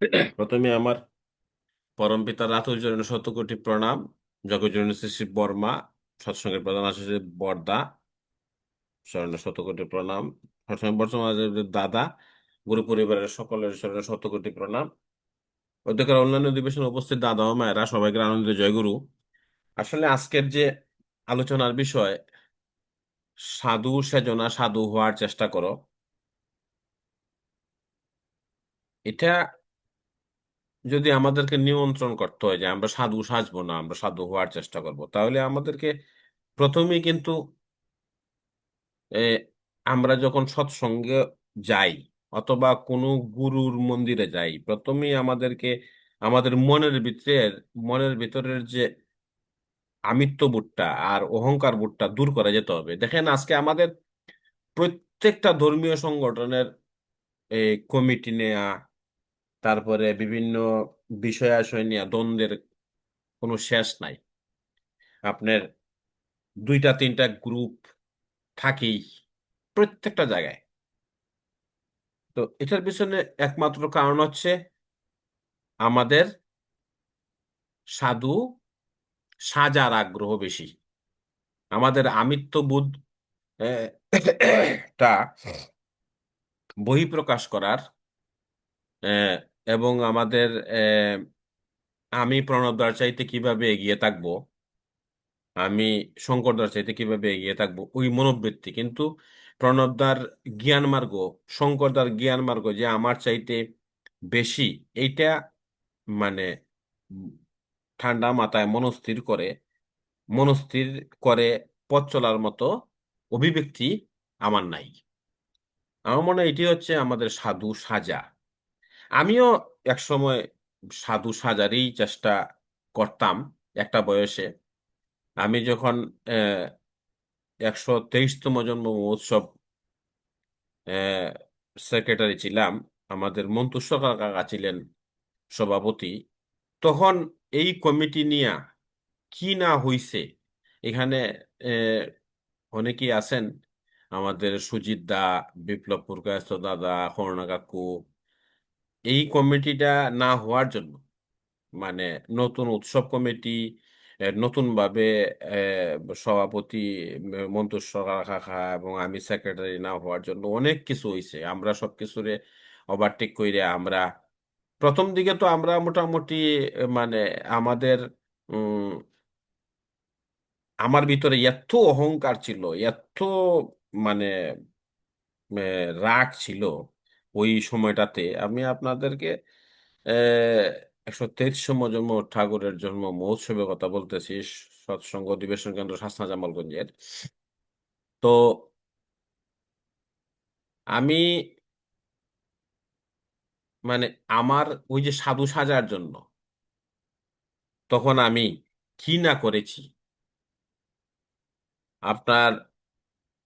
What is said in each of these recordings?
প্রথমে আমার পরম পিতা রাতুল শত কোটি প্রণাম জগজননী শ্রী শ্রী বর্মা, সৎসঙ্গের প্রধান আচার্য বর্দা শরণে শত কোটি প্রণাম। সৎসঙ্গ বর্তমান দাদা, গুরু পরিবারের সকলের শরণে শত কোটি প্রণাম। অধ্যক্ষের অন্যান্য অধিবেশনে উপস্থিত দাদা ও মায়েরা, সবাইকে আনন্দিত জয়গুরু আসলে আজকের যে আলোচনার বিষয়, সাধু সেজনা সাধু হওয়ার চেষ্টা করো। এটা যদি আমাদেরকে নিয়ন্ত্রণ করতে হয় যে আমরা সাধু সাজবো না, আমরা সাধু হওয়ার চেষ্টা করব, তাহলে আমাদেরকে প্রথমেই কিন্তু আমরা যখন সৎসঙ্গে যাই অথবা কোনো গুরুর মন্দিরে যাই, প্রথমেই আমাদেরকে, আমাদের মনের ভিতরের মনের ভিতরের যে আমিত্ব বুটটা আর অহংকার বুটটা দূর করা যেতে হবে। দেখেন আজকে আমাদের প্রত্যেকটা ধর্মীয় সংগঠনের কমিটি নেয়া তারপরে বিভিন্ন বিষয় আশয় নিয়ে দ্বন্দ্বের কোনো শেষ নাই। আপনার দুইটা, তিনটা গ্রুপ থাকেই প্রত্যেকটা জায়গায়। তো এটার পিছনে একমাত্র কারণ হচ্ছে আমাদের সাধু সাজার আগ্রহ বেশি। আমাদের আমিত্ববোধ টা বহিঃপ্রকাশ করার এবং আমাদের আমি প্রণবদার চাইতে কীভাবে এগিয়ে থাকব? আমি শঙ্করদার চাইতে কীভাবে এগিয়ে থাকব? ওই মনোবৃত্তি। কিন্তু প্রণবদার জ্ঞান মার্গ শঙ্করদার জ্ঞান মার্গ যে আমার চাইতে বেশি, এইটা মানে ঠান্ডা মাথায় মনস্থির করে মনস্থির করে পথ চলার মতো অভিব্যক্তি আমার নাই। আমার মনে হয় এটি হচ্ছে আমাদের সাধু সাজা। আমিও একসময় সাধু সাজারই চেষ্টা করতাম একটা বয়সে। আমি যখন একশো তেইশতম জন্ম মহোৎসব সেক্রেটারি ছিলাম, আমাদের মন্তুষ্য কাকা ছিলেন সভাপতি, তখন এই কমিটি নিয়ে কি না হইছে, এখানে অনেকেই আছেন, আমাদের সুজিত দা, বিপ্লব পুরকায়স্ত দাদা, করুণা কাকু এই কমিটিটা না হওয়ার জন্য মানে নতুন উৎসব কমিটি নতুনভাবে সভাপতি মন্তুষ্য কাকা এবং আমি সেক্রেটারি না হওয়ার জন্য অনেক কিছু হয়েছে আমরা সব কিছুরে ওভারটেক করে আমরা, প্রথম দিকে তো আমরা মোটামুটি মানে আমাদের আমার ভিতরে এত অহংকার ছিল এত মানে রাগ ছিল ওই সময়টাতে আমি আপনাদেরকে একশো তেইশতম জন্ম ঠাকুরের জন্ম মহোৎসবের কথা বলতেছি, সৎসঙ্গ অধিবেশন কেন্দ্র শাসনা জামালগঞ্জের। তো আমি মানে আমার ওই যে সাধু সাজার জন্য তখন আমি কি না করেছি? আপনার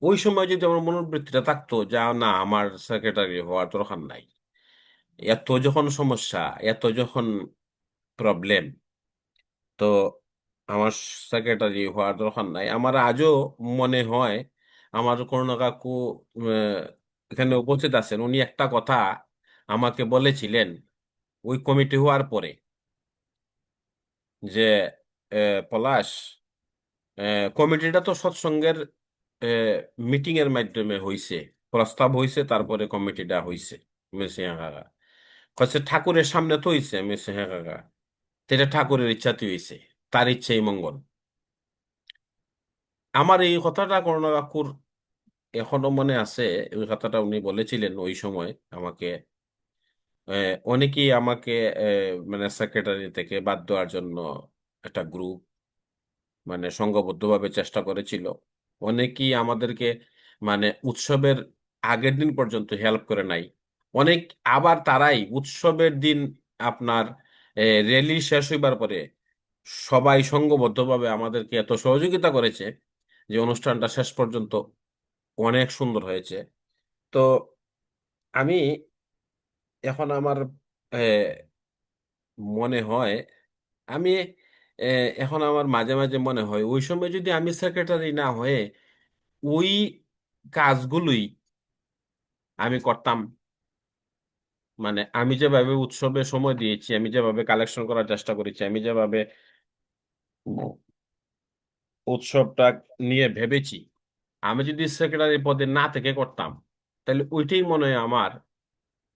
ওই সময় যদি আমার মনোবৃত্তিটা থাকতো যা না, আমার সেক্রেটারি হওয়ার দরকার নাই। এত যখন সমস্যা, এত যখন প্রবলেম তো আমার সেক্রেটারি হওয়ার দরকার নাই। আমার আজও মনে হয়, আমার করুণা কাকু এখানে উপস্থিত আছেন, উনি একটা কথা আমাকে বলেছিলেন ওই কমিটি হওয়ার পরে যে পলাশ কমিটিটা তো সৎসঙ্গের মিটিং এর মাধ্যমে হইছে, প্রস্তাব হইছে, তারপরে কমিটিটা হইছে মেসিয়া কাকা ঠাকুরের সামনে তো হইছে মেসিয়া কাকা সেটা ঠাকুরের ইচ্ছাতে হইছে, তার ইচ্ছেই মঙ্গল। আমার এই কথাটা করোনা কাকুর এখনও মনে আছে ওই কথাটা উনি বলেছিলেন ওই সময় আমাকে। অনেকেই আমাকে মানে সেক্রেটারি থেকে বাদ দেওয়ার জন্য একটা গ্রুপ মানে সংঘবদ্ধভাবে চেষ্টা করেছিল। অনেকেই আমাদেরকে মানে উৎসবের আগের দিন পর্যন্ত হেল্প করে নাই। অনেক আবার তারাই উৎসবের দিন আপনার র্যালি শেষ হইবার পরে সবাই সঙ্গবদ্ধভাবে আমাদেরকে এত সহযোগিতা করেছে যে অনুষ্ঠানটা শেষ পর্যন্ত অনেক সুন্দর হয়েছে। তো আমি এখন আমার মনে হয় আমি এখন আমার মাঝে মাঝে মনে হয়, ওই সময় যদি আমি সেক্রেটারি না হয়ে ওই কাজগুলোই আমি করতাম। মানে আমি যেভাবে উৎসবে সময় দিয়েছি, আমি যেভাবে কালেকশন করার চেষ্টা করেছি, আমি যেভাবে উৎসবটা নিয়ে ভেবেছি, আমি যদি সেক্রেটারি পদে না থেকে করতাম, তাহলে ওইটাই মনে হয় আমার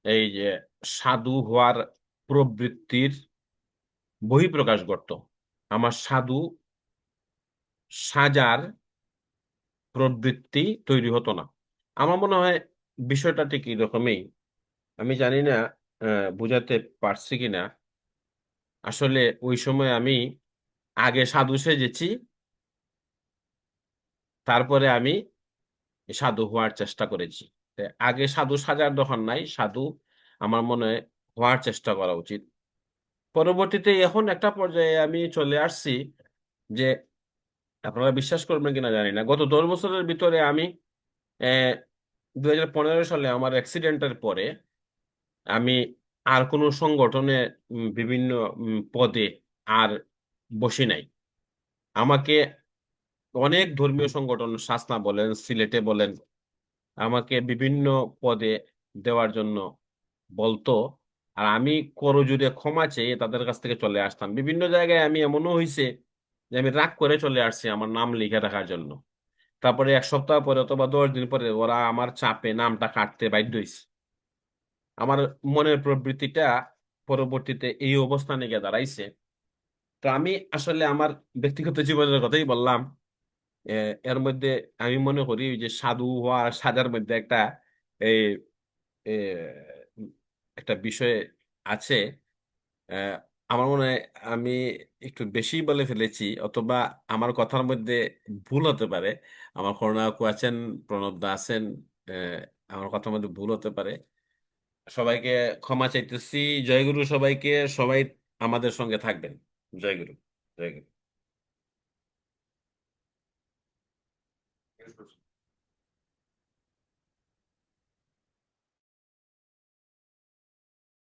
এই যে সাধু হওয়ার প্রবৃত্তির বহিঃপ্রকাশ ঘটতো। আমার সাধু সাজার প্রবৃত্তি তৈরি হতো না। আমার মনে হয় বিষয়টা ঠিক এরকমই আমি জানি না বুঝাতে পারছি কিনা আসলে ওই সময় আমি আগে সাধু সেজেছি। তারপরে আমি সাধু হওয়ার চেষ্টা করেছি। আগে সাধু সাজার দরকার নাই। সাধু আমার মনে হয় হওয়ার চেষ্টা করা উচিত। পরবর্তীতে এখন একটা পর্যায়ে আমি চলে আসছি যে আপনারা বিশ্বাস করবেন কিনা জানি না। গত দশ বছরের ভিতরে আমি দুই হাজার পনেরো সালে আমার অ্যাক্সিডেন্টের পরে আমি আর কোনো সংগঠনে বিভিন্ন পদে আর বসি নাই। আমাকে অনেক ধর্মীয় সংগঠন সাসনা বলেন, সিলেটে বলেন, আমাকে বিভিন্ন পদে দেওয়ার জন্য বলতো। আর আমি করজোড়ে ক্ষমা চেয়ে তাদের কাছ থেকে চলে আসতাম। বিভিন্ন জায়গায় আমি এমনও হয়েছে যে আমি রাগ করে চলে আসছি আমার নাম লিখে রাখার জন্য। তারপরে এক সপ্তাহ পরে অথবা দশ দিন পরে ওরা আমার চাপে নামটা কাটতে বাধ্য হয়েছে আমার মনের প্রবৃত্তিটা পরবর্তীতে এই অবস্থানে গিয়ে দাঁড়াইছে। তো আমি আসলে আমার ব্যক্তিগত জীবনের কথাই বললাম। এর মধ্যে আমি মনে করি যে সাধু হওয়া সাজার মধ্যে একটা এই একটা বিষয় আছে আহ, আমার মনে হয় আমি একটু বেশি বলে ফেলেছি অথবা আমার কথার মধ্যে ভুল হতে পারে। আমার করুণা আপু আছেন প্রণব দা আছেন আহ, আমার কথার মধ্যে ভুল হতে পারে। সবাইকে ক্ষমা চাইতেছি। জয়গুরু সবাইকে সবাই আমাদের সঙ্গে থাকবেন। জয়গুরু জয়গুরু।